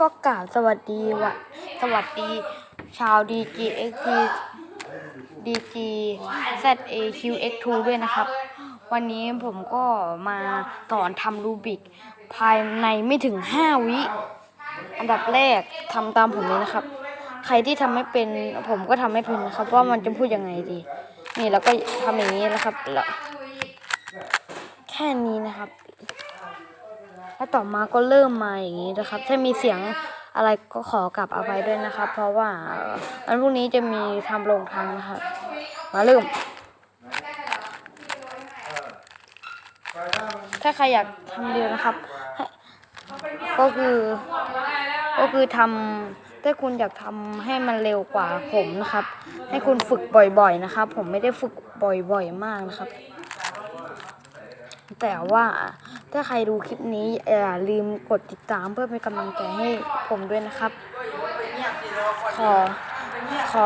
ก็กราบสวัสดีวะสวัสดี ชาว DGXT DG ZAQX2 ด้วยนะครับ วันนี้ผมก็มาสอนทำรูบิก ภายในไม่ถึง 5 วิ อันดับแรกทำตามผมเลยนะครับ ใครที่ทำไม่เป็นผมก็ทำไม่เป็นนะครับว่ามันจะพูดยังไงดี นี่แล้วก็ทำอย่างนี้นะครับแล้วแค่นี้นะครับ แล้วต่อมาก็เริ่มมาอย่างนี้นะครับ ถ้ามีเสียงอะไรก็ขอกลับเอาไปด้วยนะครับ เพราะว่าวันพรุ่งนี้จะมีทำลงทางนะครับ มาเริ่ม ถ้าใครอยากทำเร็วนะครับ ก็คือก็คือทำถ้าคุณอยากทำให้มันเร็วกว่าผมนะครับ ให้คุณฝึกบ่อยๆนะครับ ผมไม่ได้ฝึกบ่อยๆมากนะครับ แต่ว่าถ้าใครดูคลิปนี้อย่าลืมกดติดตามเพื่อเป็นกำลังใจให้ผมด้วยนะครับ ขอขอ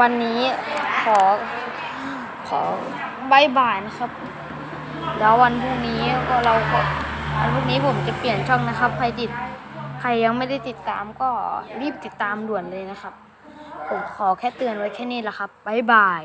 วันนี้ขอขอบายบายนะครับ แล้ววันพรุ่งนี้ก็เราก็วันพรุ่งนี้ผมจะเปลี่ยนช่องนะครับ ใครติดใครยังไม่ได้ติดตามก็รีบติดตามด่วนเลยนะครับ ผมขอแค่เตือนไว้แค่นี้แหละครับบายบาย